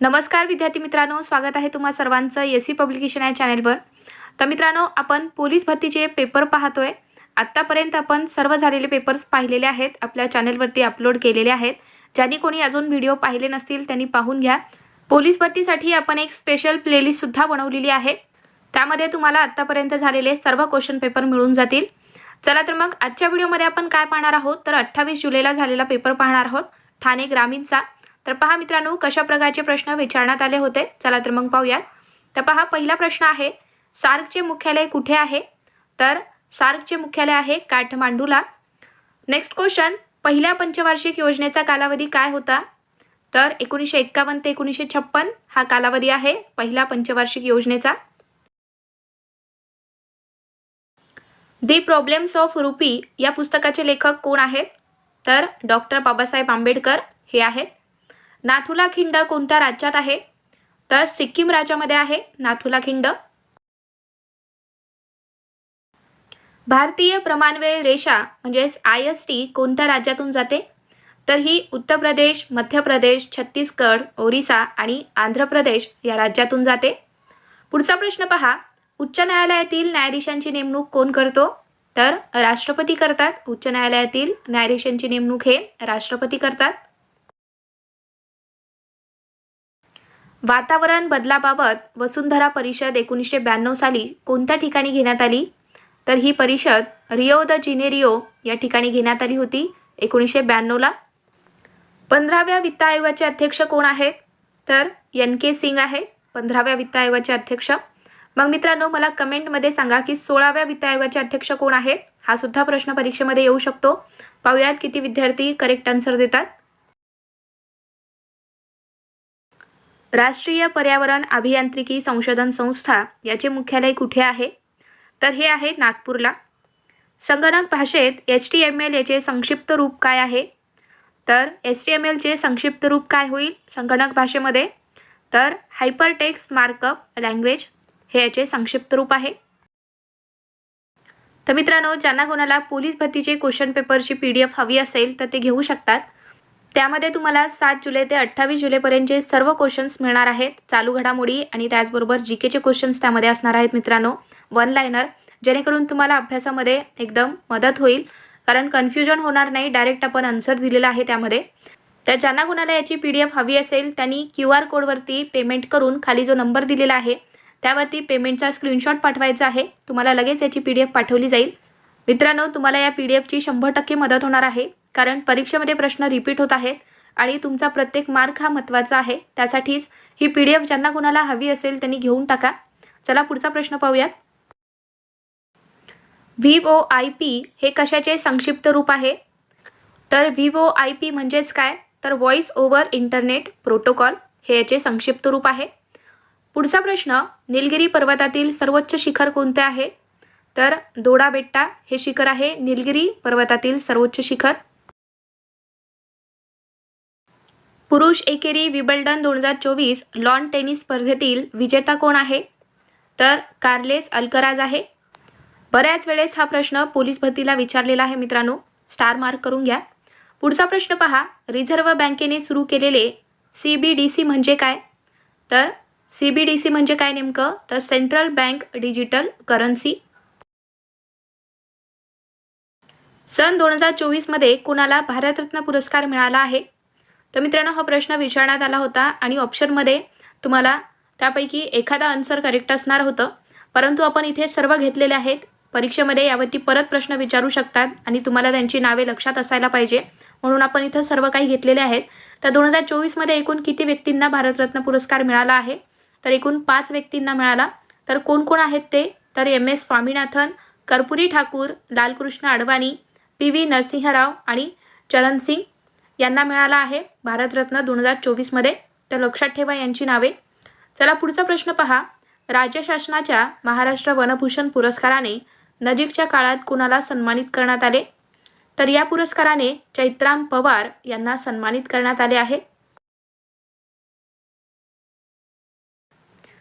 नमस्कार विद्यार्थी मित्रांनो स्वागत आहे तुम्हा सर्वांचं एस सी पब्लिकेशन या चॅनेलवर. तर मित्रांनो आपण पोलीस भरतीचे पेपर पाहतोय. आत्तापर्यंत आपण सर्व झालेले पेपर्स पाहिलेले आहेत आपल्या चॅनेलवरती अपलोड केलेले आहेत. ज्यांनी कोणी अजून व्हिडिओ पाहिले नसतील त्यांनी पाहून घ्या. पोलीस भरतीसाठी आपण एक स्पेशल प्लेलिस्टसुद्धा बनवलेली आहे. त्यामध्ये तुम्हाला आत्तापर्यंत झालेले सर्व क्वेश्चन पेपर मिळून जातील. चला तर मग आजच्या व्हिडिओमध्ये आपण काय पाहणार आहोत? तर अठ्ठावीस जुलैला झालेला पेपर पाहणार आहोत. ठाणे ग्रामीणचा. तर पहा मित्रांनो कशा प्रकारचे प्रश्न विचारण्यात आले होते? चला तर मग पाहूयात. तर पहा पहिला प्रश्न आहे सार्कचे मुख्यालय कुठे आहे? तर सार्कचे मुख्यालय आहे काठमांडूला. नेक्स्ट क्वेश्चन पहिल्या पंचवार्षिक योजनेचा कालावधी काय होता? तर एकोणीसशे एक्कावन्न ते एकोणीसशे छप्पन हा कालावधी आहे पहिल्या पंचवार्षिक योजनेचा. दी प्रॉब्लेम्स ऑफ रुपी या पुस्तकाचे लेखक कोण आहेत? तर डॉक्टर बाबासाहेब आंबेडकर हे आहेत. नाथुला खिंड कोणत्या राज्यात आहे? तर सिक्कीम राज्यामध्ये आहे नाथुला खिंड. भारतीय प्रमाणवेळ रेषा म्हणजेच आय एस टी कोणत्या राज्यातून जाते? तर ही उत्तर प्रदेश मध्य प्रदेश छत्तीसगड ओरिसा आणि आंध्र प्रदेश या राज्यातून जाते. पुढचा प्रश्न पहा. उच्च न्यायालयातील न्यायाधीशांची नेमणूक कोण करतो? तर राष्ट्रपती करतात. उच्च न्यायालयातील न्यायाधीशांची नेमणूक हे राष्ट्रपती करतात. वातावरण बदलाबाबत वसुंधरा परिषद एकोणीसशे ब्याण्णव साली कोणत्या ठिकाणी घेण्यात आली? तर ही परिषद रिओ द जिनेरिओ या ठिकाणी घेण्यात आली होती एकोणीसशे ब्याण्णवला पंधराव्या वित्त आयोगाचे अध्यक्ष कोण आहेत? तर एन के सिंग आहे पंधराव्या वित्त आयोगाचे अध्यक्ष. मग मित्रांनो मला कमेंटमध्ये सांगा की सोळाव्या वित्त आयोगाचे अध्यक्ष कोण आहेत? हा सुद्धा प्रश्न परीक्षेमध्ये येऊ शकतो. पाहूयात किती विद्यार्थी करेक्ट आन्सर देतात. राष्ट्रीय पर्यावरण अभियांत्रिकी संशोधन संस्था याचे मुख्यालय कुठे आहे? तर हे आहे नागपूरला. संगणक भाषेत एच टी एम एल याचे संक्षिप्त रूप काय आहे? तर एच टी एम एलचे संक्षिप्त रूप काय होईल संगणक भाषेमध्ये? तर हायपरटेक्स्ट मार्कअप लँग्वेज हे याचे संक्षिप्त रूप आहे. तर मित्रांनो ज्यांना कोणाला पोलीस भरतीचे क्वेश्चन पेपरची पी डी एफ हवी असेल तर ते घेऊ शकतात. त्यामध्ये तुम्हाला सात जुलै ते अठ्ठावीस जुलैपर्यंतचे सर्व क्वेश्चन्स मिळणार आहेत चालू घडामोडी आणि त्याचबरोबर जी केचे क्वेश्चन्स त्यामध्ये असणार आहेत मित्रांनो. वन लायनर जेणेकरून तुम्हाला अभ्यासामध्ये एकदम मदत होईल. कारण कन्फ्युजन होणार नाही डायरेक्ट आपण आन्सर दिलेला आहे त्यामध्ये. तर ज्यांना कुणाला याची पी डी एफ हवी असेल त्यांनी क्यू आर कोडवरती पेमेंट करून खाली जो नंबर दिलेला आहे त्यावरती पेमेंटचा स्क्रीनशॉट पाठवायचा आहे. तुम्हाला लगेच याची पी डी एफ पाठवली जाईल. मित्रांनो तुम्हाला या पी डी एफची शंभर टक्के मदत होणार आहे. कारण परीक्षेमध्ये प्रश्न रिपीट होत आहेत आणि तुमचा प्रत्येक मार्क हा महत्त्वाचा आहे. त्यासाठीच ही पी डी एफ ज्यांना कोणाला हवी असेल त्यांनी घेऊन टाका. चला पुढचा प्रश्न पाहूयात. व्ही ओ आय पी हे कशाचे संक्षिप्त रूप आहे? तर व्ही ओ आय पी म्हणजेच काय? तर व्हॉइस ओव्हर इंटरनेट प्रोटोकॉल हे याचे संक्षिप्त रूप आहे. पुढचा प्रश्न निलगिरी पर्वतातील सर्वोच्च शिखर कोणते आहे? तर दोडा बेट्टा हे शिखर आहे निलगिरी पर्वतातील सर्वोच्च शिखर. पुरुष एकेरी विबल्डन दोन हजार चोवीस लॉन टेनिस स्पर्धेतील विजेता कोण आहे? तर कार्लेस अल्कराज आहे. बऱ्याच वेळेस हा प्रश्न पोलीस भरतीला विचारलेला आहे मित्रांनो. स्टार मार्क करून घ्या. पुढचा प्रश्न पहा. रिझर्व्ह बँकेने सुरू केलेले सी बी डी सी म्हणजे काय? तर सी बी डी सी म्हणजे काय नेमकं? तर सेंट्रल बँक डिजिटल करन्सी. सन दोन हजार चोवीसमध्ये कुणाला भारतरत्न पुरस्कार मिळाला आहे? तर मित्रांनो हा प्रश्न विचारण्यात आला होता आणि ऑप्शनमध्ये तुम्हाला त्यापैकी एखादा आन्सर करेक्ट असणार होतं. परंतु आपण इथे सर्व घेतलेले आहेत. परीक्षेमध्ये यावरती परत प्रश्न विचारू शकतात आणि तुम्हाला त्यांची नावे लक्षात असायला पाहिजे. म्हणून आपण इथं सर्व काही घेतलेले आहेत. तर दोन हजार चोवीसमध्ये एकूण किती व्यक्तींना भारतरत्न पुरस्कार मिळाला आहे? तर एकूण पाच व्यक्तींना मिळाला. तर कोण कोण आहेत ते? तर M S Swaminathan Karpoori Thakur Lalkrishna Advani P V Narasimha Rao आणि चरण सिंग यांना मिळाला आहे. भारतरत्न दोन हजार चोवीसमध्ये तर लक्षात ठेवा यांची नावे. चला पुढचा प्रश्न पहा. राज्य शासनाच्या महाराष्ट्र वनभूषण पुरस्काराने नजीकच्या काळात कुणाला सन्मानित करण्यात आले? तर या पुरस्काराने चैत्राम पवार यांना सन्मानित करण्यात आले आहे.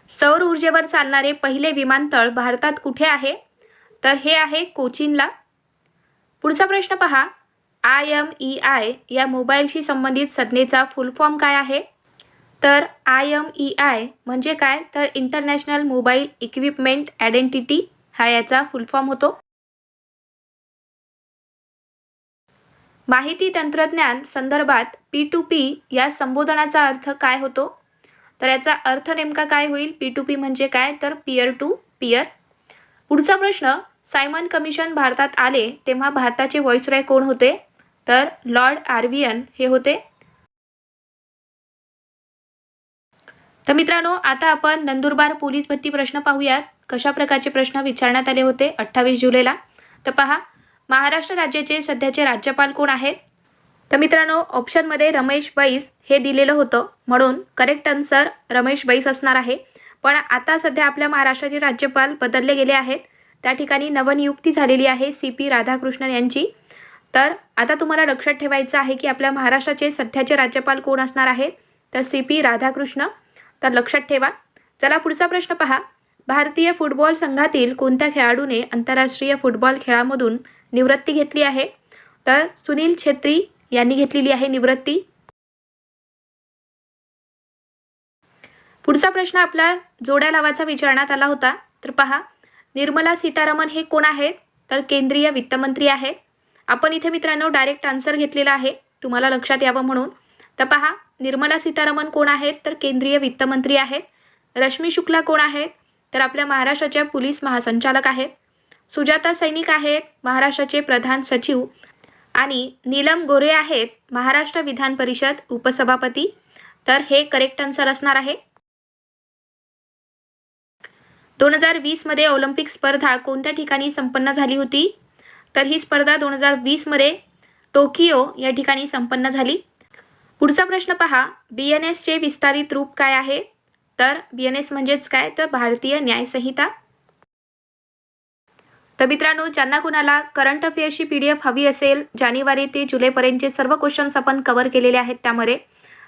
सौर ऊर्जेवर चालणारे पहिले विमानतळ भारतात कुठे आहे? तर हे आहे कोचीनला. पुढचा प्रश्न पहा. आय एम ई आय या मोबाईलशी संबंधित संज्ञेचा फुल फॉर्म काय आहे? तर आय एम ई आय म्हणजे काय? तर इंटरनॅशनल मोबाईल इक्विपमेंट आयडेंटिटी हा याचा फुल फॉर्म होतो. माहिती तंत्रज्ञान संदर्भात पी टू पी या संबोधनाचा अर्थ काय होतो? तर याचा अर्थ नेमका काय होईल? पी टू पी म्हणजे काय? तर पियर टू पियर पुढचा प्रश्न सायमन कमिशन भारतात आले तेव्हा भारताचे व्हॉइसरॉय कोण होते? तर लॉर्ड आर्वियन हे होते. तर मित्रांनो आता आपण नंदुरबार पोलीस भरती प्रश्न पाहूयात. कशा प्रकारचे प्रश्न विचारण्यात आले होते अठ्ठावीस जुलैला? तर पहा महाराष्ट्र राज्याचे सध्याचे राज्यपाल कोण आहेत? तर मित्रांनो ऑप्शनमध्ये रमेश बैस हे दिलेलं होतं. म्हणून करेक्ट आन्सर रमेश बैस असणार आहे. पण आता सध्या आपल्या महाराष्ट्राचे राज्यपाल बदलले गेले आहेत. त्या ठिकाणी नवनियुक्ती झालेली आहे सी पी राधाकृष्णन यांची. तर आता तुम्हाला लक्षात ठेवायचं आहे की आपल्या महाराष्ट्राचे सध्याचे राज्यपाल कोण असणार आहेत? तर सी पी राधाकृष्ण. तर लक्षात ठेवा. चला पुढचा प्रश्न पहा. भारतीय फुटबॉल संघातील कोणत्या खेळाडूने आंतरराष्ट्रीय फुटबॉल खेळामधून निवृत्ती घेतली आहे? तर सुनील छेत्री यांनी घेतलेली आहे निवृत्ती. पुढचा प्रश्न आपला जोड्या लावाचा विचारण्यात आला होता. तर पहा. निर्मला सीतारामन हे कोण आहेत? तर केंद्रीय वित्तमंत्री आहेत. आपण इथे मित्रांनो डायरेक्ट आन्सर घेतलेला आहे. तुम्हाला लक्षात यावं म्हणून. तर पहा निर्मला सीतारामन कोण आहेत? तर केंद्रीय वित्तमंत्री आहेत. रश्मी शुक्ला कोण आहेत? तर आपल्या महाराष्ट्राच्या पोलीस महासंचालक आहेत. सुजाता सैनिक आहेत महाराष्ट्राचे प्रधान सचिव. आणि नीलम गोरे आहेत महाराष्ट्र विधान परिषद उपसभापती. तर हे करेक्ट आन्सर असणार आहे. दोन हजार वीसमध्ये ऑलिम्पिक स्पर्धा कोणत्या ठिकाणी संपन्न झाली होती? तर ही स्पर्धा दोन हजार वीसमध्ये टोकियो या ठिकाणी संपन्न झाली. पुढचा प्रश्न पहा बी एन एसचे विस्तारित रूप काय आहे? तर बी एन एस म्हणजेच काय? तर भारतीय न्यायसंहिता. तर मित्रांनो ज्यांना कुणाला करंट अफेअर्सची पी डी एफ हवी असेल जानेवारी ते जुलैपर्यंतचे सर्व क्वेश्चन्स आपण कवर केलेले आहेत त्यामध्ये.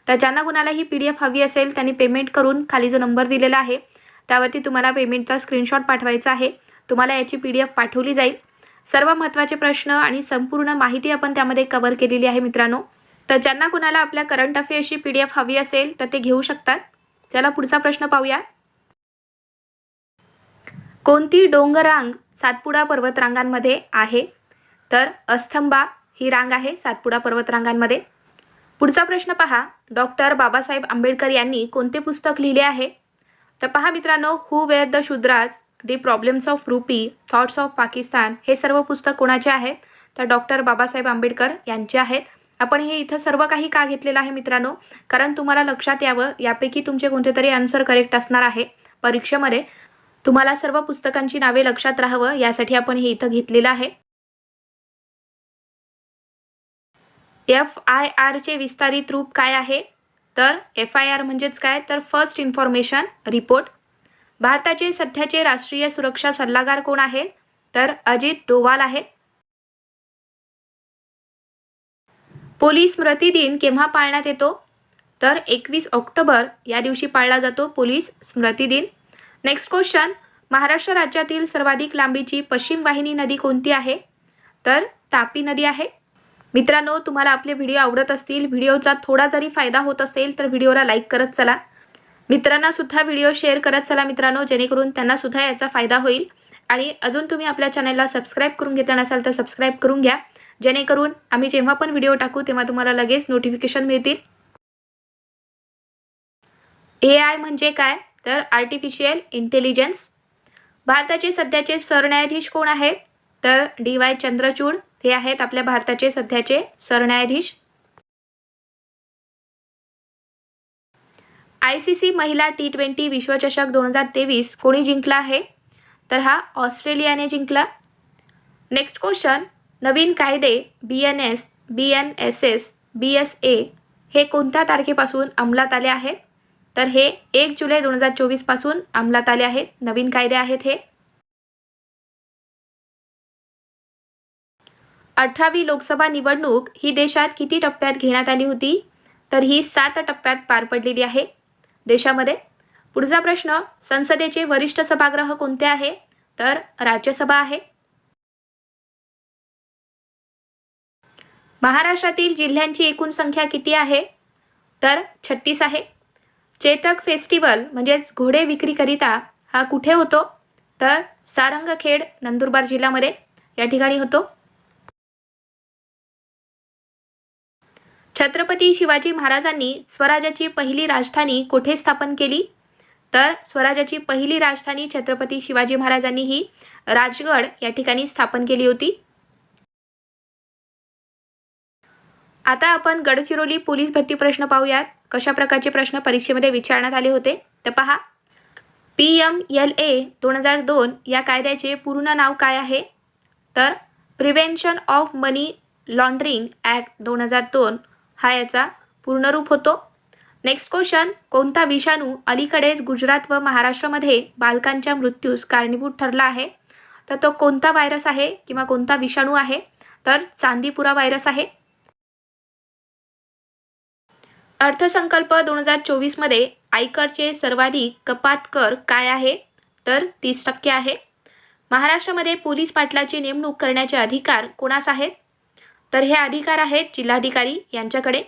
तर ज्यांना कुणाला ही पी डी एफ हवी असेल त्यांनी पेमेंट करून खाली जो नंबर दिलेला आहे त्यावरती तुम्हाला पेमेंटचा स्क्रीनशॉट पाठवायचा आहे. तुम्हाला याची पी डी एफ पाठवली जाईल. सर्व महत्त्वाचे प्रश्न आणि संपूर्ण माहिती आपण त्यामध्ये कवर केलेली आहे मित्रांनो. तर ज्यांना कुणाला आपल्या करंट अफेअर्सची पी डी एफ हवी असेल तर ते घेऊ शकतात. चला पुढचा प्रश्न पाहूया. कोणती डोंगरांग सातपुडा पर्वतरांगांमध्ये आहे? तर अस्थंबा ही रांग आहे सातपुडा पर्वतरांगांमध्ये. पुढचा प्रश्न पहा. डॉक्टर बाबासाहेब आंबेडकर यांनी कोणते पुस्तक लिहिले आहे? तर पहा मित्रांनो who were the Shudras the problems of rupee thoughts of Pakistan हे सर्व पुस्तक कोणाचे आहेत? तर डॉक्टर बाबासाहेब आंबेडकर यांचे आहेत. आपण हे इथं सर्व काही का घेतलेलं आहे मित्रांनो? कारण तुम्हाला लक्षात यावं यापैकी तुमचे कोणते तरी आन्सर करेक्ट असणार आहे. परीक्षेमध्ये तुम्हाला सर्व पुस्तकांची नावे लक्षात राहावं यासाठी आपण हे इथं घेतलेलं आहे. एफ आय आरचे विस्तारित रूप काय आहे? तर एफ आय आर म्हणजेच काय? तर फर्स्ट इन्फॉर्मेशन रिपोर्ट भारताचे सध्याचे राष्ट्रीय सुरक्षा सल्लागार कोण आहेत? तर अजित डोवाल आहेत. पोलीस स्मृती दिन केव्हा पाळण्यात येतो? तर एकवीस ऑक्टोबर या दिवशी पाळला जातो पोलीस स्मृती दिन नेक्स्ट क्वेश्चन. महाराष्ट्र राज्यातील सर्वाधिक लांबीची पश्चिम वाहिनी नदी कोणती आहे? तर तापी नदी आहे. मित्रांनो तुम्हाला आपले व्हिडिओ आवडत असतील व्हिडिओचा थोडा जरी फायदा होत असेल तर व्हिडिओला लाईक करत चला. मित्रांना सुद्धा व्हिडिओ शेअर करत चला मित्रांनो जेणेकरून त्यांना सुद्धा याचा फायदा होईल. आणि अजून तुम्ही आपल्या चॅनलला सबस्क्राईब करून घेतला नसाल तर सबस्क्राईब करून घ्या. जेणेकरून आम्ही जेव्हा पण व्हिडिओ टाकू तेव्हा तुम्हाला लगेच नोटिफिकेशन मिळतील. ए आय म्हणजे काय? तर आर्टिफिशियल इंटेलिजन्स भारताचे सध्याचे सरन्यायाधीश कोण आहेत? तर डी वाय चंद्रचूड. हे आहेत आपल्या भारताचे सध्याचे सरन्यायाधीश. आय सी सी महिला टी ट्वेंटी विश्वचषक दोन हजार तेवीस कोणी जिंकला आहे? तर हा ऑस्ट्रेलियाने जिंकला. नेक्स्ट क्वेश्चन नवीन कायदे B N S B N S S B S A हे कोणत्या तारखेपासून अंमलात आले आहेत? तर हे एक जुलै दोन हजार चोवीसपासून अंमलात आले आहेत. नवीन कायदे आहेत हे. अठरावी लोकसभा निवडणूक ही देशात किती टप्प्यात घेण्यात आली होती? तर ही सात टप्प्यात पार पडलेली आहे. देशामध्ये? पुढचा प्रश्न संसदेचे वरिष्ठ सभागृह कोणते आहे? तर राज्यसभा आहे. महाराष्ट्रातील जिल्ह्यांची एकूण संख्या किती आहे? तर छत्तीस आहे. चेतक फेस्टिवल म्हणजेच घोडे विक्रीकरिता हा कुठे होतो? तर सारंगखेड नंदुरबार जिल्ह्यामध्ये या ठिकाणी होतो. छत्रपती शिवाजी महाराजांनी स्वराज्याची पहिली राजधानी कुठे स्थापन केली? तर स्वराज्याची पहिली राजधानी छत्रपती शिवाजी महाराजांनी ही राजगड या ठिकाणी स्थापन केली होती. आता आपण गडचिरोली पोलीस भरती प्रश्न पाहूयात. कशा प्रकारचे प्रश्न परीक्षेमध्ये विचारण्यात आले होते? तर पहा. पी एम एल ए दोन हजार दोन या कायद्याचे पूर्ण नाव काय आहे? तर prevention of money laundering act दोन हजार दोन हा याचा पूर्णरूप होतो. नेक्स्ट क्वेश्चन कोणता विषाणू अलीकडेच गुजरात व महाराष्ट्रामध्ये बालकांच्या मृत्यूस कारणीभूत ठरला आहे? तर तो कोणता व्हायरस आहे किंवा कोणता विषाणू आहे? तर चांदीपुरा व्हायरस आहे. अर्थसंकल्प दोन हजार चोवीसमध्ये आयकरचे सर्वाधिक कपात कर काय आहे? तर तीस टक्के आहे. महाराष्ट्रामध्ये पोलीस पाटलाची नेमणूक करण्याचे अधिकार कोणास आहेत? तर हे अधिकार आहेत जिल्हाधिकारी यांच्याकडे.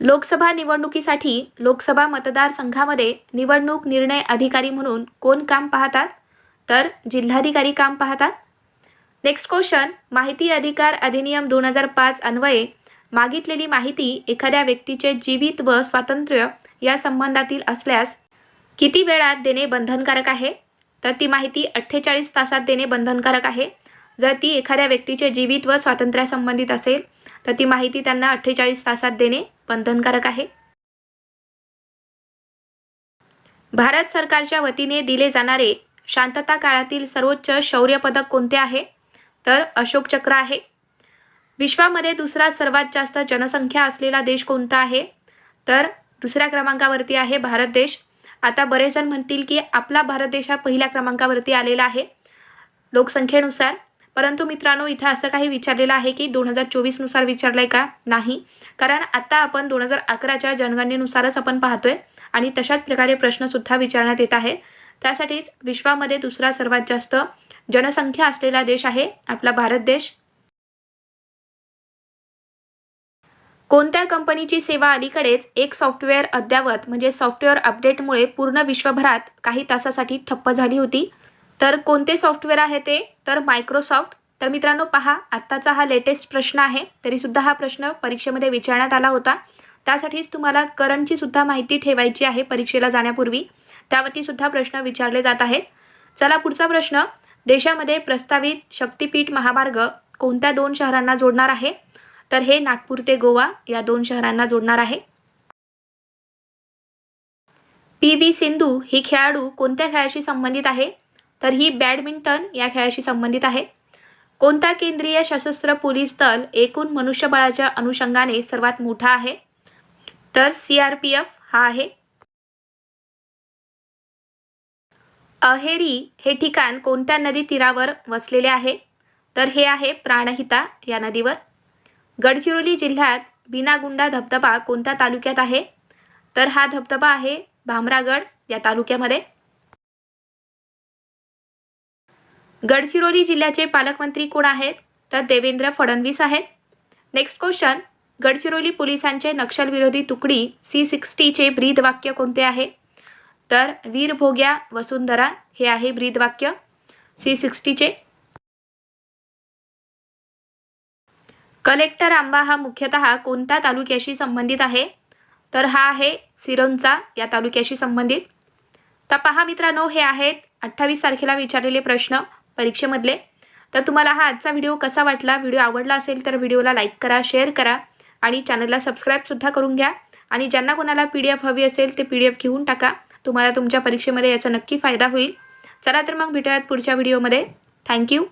लोकसभा निवडणुकीसाठी लोकसभा मतदारसंघामध्ये निवडणूक निर्णय अधिकारी म्हणून कोण काम पाहतात? तर जिल्हाधिकारी काम पाहतात. नेक्स्ट क्वेश्चन माहिती अधिकार अधिनियम दोन हजार पाच अन्वये मागितलेली माहिती एखाद्या व्यक्तीचे जीवित व स्वातंत्र्य या संबंधातील असल्यास किती वेळात देणे बंधनकारक आहे? तर ती माहिती अठ्ठेचाळीस तासात देणे बंधनकारक आहे. जर ती एखाद्या व्यक्तीचे जीवित व स्वातंत्र्यासंबंधित असेल तर ती माहिती त्यांना अठ्ठेचाळीस तासात देणे बंधनकारक आहे. भारत सरकारच्या वतीने दिले जाणारे शांतता काळातील सर्वोच्च शौर्य पदक कोणते आहे? तर अशोक चक्र आहे. विश्वामध्ये दुसरा सर्वात जास्त जनसंख्या असलेला देश कोणता आहे? तर दुसऱ्या क्रमांकावरती आहे भारत देश. आता बरेच जण म्हणतील की आपला भारत देश हा पहिल्या क्रमांकावरती आलेला आहे. लोकसंख्येनुसार परंतु मित्रांनो इथं असं काही विचारलेलं आहे की दोन हजार चोवीसनुसार विचारलं आहे का? नाही. कारण आता आपण दोन हजार अकराच्या जनगणनेनुसारच आपण पाहतोय आणि तशाच प्रकारे प्रश्नसुद्धा विचारण्यात येत आहे त्यासाठीच विश्वामध्ये दुसरा सर्वात जास्त जनसंख्या असलेला देश आहे आपला भारत देश. कोणत्या कंपनीची सेवा अलीकडेच एक सॉफ्टवेअर अद्यावत म्हणजे सॉफ्टवेअर अपडेटमुळे पूर्ण विश्वभरात काही तासासाठी ठप्प झाली होती? तर कोणते सॉफ्टवेअर आहे ते? तर मायक्रोसॉफ्ट तर मित्रांनो पहा आत्ताचा हा लेटेस्ट प्रश्न आहे. तरीसुद्धा हा प्रश्न परीक्षेमध्ये विचारण्यात आला होता. त्यासाठीच तुम्हाला करंटची सुद्धा माहिती ठेवायची आहे परीक्षेला जाण्यापूर्वी. त्यावरती सुद्धा प्रश्न विचारले जात आहेत. चला पुढचा प्रश्न. देशामध्ये प्रस्तावित शक्तिपीठ महामार्ग कोणत्या दोन शहरांना जोडणार आहे? तर हे नागपूर ते गोवा या दोन शहरांना जोडणार आहे. पी. व्ही. सिंधू ही खेळाडू कोणत्या खेळाशी संबंधित आहे? तर ही बॅडमिंटन या खेळाशी संबंधित आहे. कोणता केंद्रीय सशस्त्र पोलीस दल एकूण मनुष्यबळाच्या अनुषंगाने सर्वात मोठा आहे? तर सी आर पी एफ हा आहे. अहेरी हे ठिकाण कोणत्या नदी तीरावर वसलेले आहे? तर हे आहे प्राणहिता या नदीवर. गडचिरोली जिल्ह्यात बिनागुंडा धबधबा कोणत्या तालुक्यात आहे? तर हा धबधबा आहे भामरागड या तालुक्यामध्ये. गडचिरोली जिल्ह्याचे पालकमंत्री कोण आहेत? तर देवेंद्र फडणवीस आहेत. नेक्स्ट क्वेश्चन गडचिरोली पोलिसांचे नक्षलविरोधी तुकडी सी सिक्स्टीचे ब्रीद वाक्य कोणते आहे? तर वीर भोग्या वसुंधरा हे आहे ब्रीद वाक्य सी सिक्स्टीचे कलेक्टर आंबा हा मुख्यतः कोणत्या तालुक्याशी संबंधित आहे? तर हा आहे सिरोंचा या तालुक्याशी संबंधित. तर पहा मित्रांनो हे आहेत अठ्ठावीस तारखेला विचारलेले प्रश्न. परीक्षेमधले. तर तुम्हाला हा आजचा व्हिडिओ कसा वाटला व्हिडिओ आवडला असेल तर व्हिडिओला लाईक करा शेअर करा आणि चॅनलला सबस्क्राईबसुद्धा करून घ्या. आणि ज्यांना कोणाला पी डी एफ हवी असेल ते पी डी एफ घेऊन टाका. तुम्हाला तुमच्या परीक्षेमध्ये याचा नक्की फायदा होईल. चला तर मग भेटूयात पुढच्या व्हिडिओमध्ये. थँक्यू.